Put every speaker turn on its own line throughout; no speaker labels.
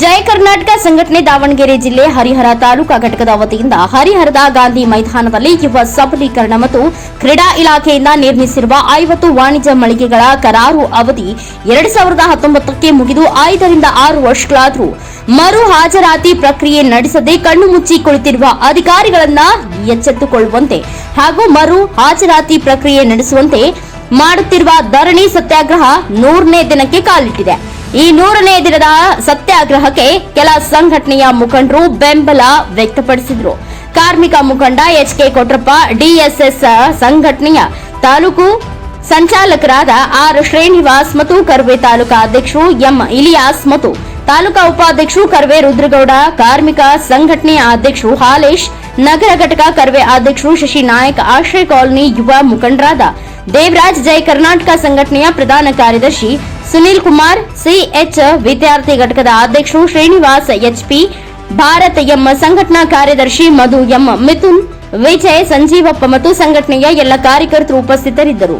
ಜಯ ಕರ್ನಾಟಕ ಸಂಘಟನೆ ದಾವಣಗೆರೆ ಜಿಲ್ಲೆ ಹರಿಹರ ತಾಲೂಕಾ ಘಟಕದ ವತಿಯಿಂದ ಹರಿಹರದ ಗಾಂಧಿ ಮೈದಾನದಲ್ಲಿ ಯುವ ಸಬಲೀಕರಣ ಮತ್ತು ಕ್ರೀಡಾ ಇಲಾಖೆಯಿಂದ ನಿರ್ಮಿಸಿರುವ ಐವತ್ತು ವಾಣಿಜ್ಯ ಮಳಿಗೆಗಳ ಕರಾರು ಅವಧಿ ಎರಡು ಸಾವಿರದ ಹತ್ತೊಂಬತ್ತಕ್ಕೆ ಮುಗಿದು ಐದರಿಂದ ಆರು ವರ್ಷಗಳಾದರೂ ಮರು ಹಾಜರಾತಿ ಪ್ರಕ್ರಿಯೆ ನಡೆಸದೆ ಕಣ್ಣು ಮುಚ್ಚಿ ಕುಳಿತಿರುವ ಅಧಿಕಾರಿಗಳನ್ನ ಎಚ್ಚೆತ್ತುಕೊಳ್ಳುವಂತೆ ಹಾಗೂ ಮರು ಹಾಜರಾತಿ ಪ್ರಕ್ರಿಯೆ ನಡೆಸುವಂತೆ ಮಾಡುತ್ತಿರುವ ಧರಣಿ ಸತ್ಯಾಗ್ರಹ ನೂರನೇ ದಿನಕ್ಕೆ ಕಾಲಿಟ್ಟಿದೆ. ಈ ನೂರನೇ ದಿನದ ಸತ್ಯಾಗ್ರಹಕ್ಕೆ ಕೆಲ ಸಂಘಟನೆಯ ಮುಖಂಡರು ಬೆಂಬಲ ವ್ಯಕ್ತಪಡಿಸಿದ್ರು. ಕಾರ್ಮಿಕ ಮುಖಂಡ ಎಚ್ ಕೆ ಕೊಟ್ರಪ್ಪ, ಡಿಎಸ್ಎಸ್ ಸಂಘಟನೆಯ ತಾಲೂಕು ಸಂಚಾಲಕರಾದ ಆರ್ ಶ್ರೀನಿವಾಸ್ ಮತ್ತು ಕರ್ವೆ ತಾಲೂಕಾ ಅಧ್ಯಕ್ಷರು ಎಂ ಇಲಿಯಾಸ್ ಮತ್ತು ತಾಲೂಕಾ ಉಪಾಧ್ಯಕ್ಷರು ಕರ್ವೆ ರುದ್ರಗೌಡ, ಕಾರ್ಮಿಕ ಸಂಘಟನೆಯ ಅಧ್ಯಕ್ಷರು ಹಾಲೇಶ್, ನಗರ ಘಟಕ ಕರ್ವೆ ಅಧ್ಯಕ್ಷರು ಶಶಿ ನಾಯಕ್, ಆಶ್ರಯ ಕಾಲೋನಿ ಯುವ ಮುಖಂಡರಾದ ದೇವರಾಜ್ ಜೈ ಕರ್ನಾಟಕ ಸಂಘಟನೆಯ ಪ್ರಧಾನ ಕಾರ್ಯದರ್ಶಿ ಸುನಿಲ್ ಕುಮಾರ್ ಸಿಎಚ್ ವಿದ್ಯಾರ್ಥಿ ಘಟಕದ ಅಧ್ಯಕ್ಷರು ಶ್ರೀನಿವಾಸ್ ಎಚ್ಪಿ ಭಾರತ್ ಎಂ ಸಂಘಟನಾ ಕಾರ್ಯದರ್ಶಿ ಮಧು ಎಂ ಮಿಥುನ್, ವಿಜಯ್ ಸಂಜೀವಪ್ಪ ಮತ್ತು ಸಂಘಟನೆಯ ಎಲ್ಲ ಕಾರ್ಯಕರ್ತರು ಉಪಸ್ಥಿತರಿದ್ದರು.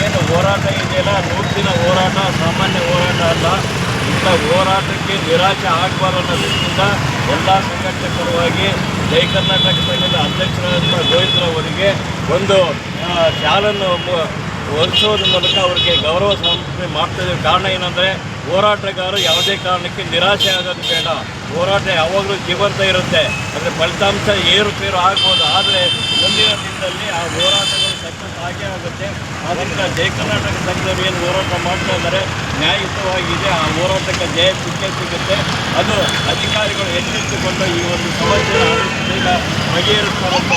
ಏನು ಹೋರಾಟ ಇದೆಯಲ್ಲ? ನೂರು ದಿನ ಹೋರಾಟ ಸಾಮಾನ್ಯ ಹೋರಾಟ ಅಲ್ಲ. ಇಂಥ ಹೋರಾಟಕ್ಕೆ ನಿರಾಶೆ ಆಗಬಾರ್ದು ಅನ್ನೋ ದೃಷ್ಟಿಯಿಂದ ಎಲ್ಲ ಸಂಘಟನೆ ಪರವಾಗಿ ಜೈ ಕರ್ನಾಟಕ ಸಂಘದ ಅಧ್ಯಕ್ಷರಾದಂಥ ಗೋವಿಂದ್ರವರಿಗೆ ಒಂದು ಆ, ಹೊರಿಸೋದ್ರ ಮೂಲಕ ಅವರಿಗೆ ಗೌರವ ಸಂಸ್ಕೃತಿ ಮಾಡ್ತಾ ಇದ್ದೀವಿ ಕಾರಣ ಏನಂದರೆ, ಹೋರಾಟಗಾರರು ಯಾವುದೇ ಕಾರಣಕ್ಕೆ ನಿರಾಶೆ ಆಗೋದು ಬೇಡ. ಹೋರಾಟ ಯಾವಾಗಲೂ ಜೀವಂತ ಇರುತ್ತೆ. ಅಂದರೆ ಫಲಿತಾಂಶ ಏರುಪೇರು ಆಗ್ಬೋದು. ಆದರೆ ಮುಂದಿನ ದಿನದಲ್ಲಿ ಆ ಹೋರಾಟಗಳು ಸಕ್ಸಸ್ ಆಗೇ ಆಗುತ್ತೆ. ಅದಕ್ಕ ಜಯ ಕರ್ನಾಟಕ ಸಂಘದವರು ಏನು ಹೋರಾಟ ಮಾಡ್ತಾ ಇದ್ದಾರೆ, ನ್ಯಾಯಯುತವಾಗಿದೆ. ಆ ಹೋರಾಟಕ್ಕೆ ಜಯ ಸಿಕ್ಕೇ ಸಿಗುತ್ತೆ. ಅದು ಅಧಿಕಾರಿಗಳು ಎಚ್ಚೆತ್ತುಕೊಂಡು ಈ ಒಂದು ಸಮಸ್ಯೆ ಬಗೆಹರಿಸ್ತಾರೆ ಅಂತ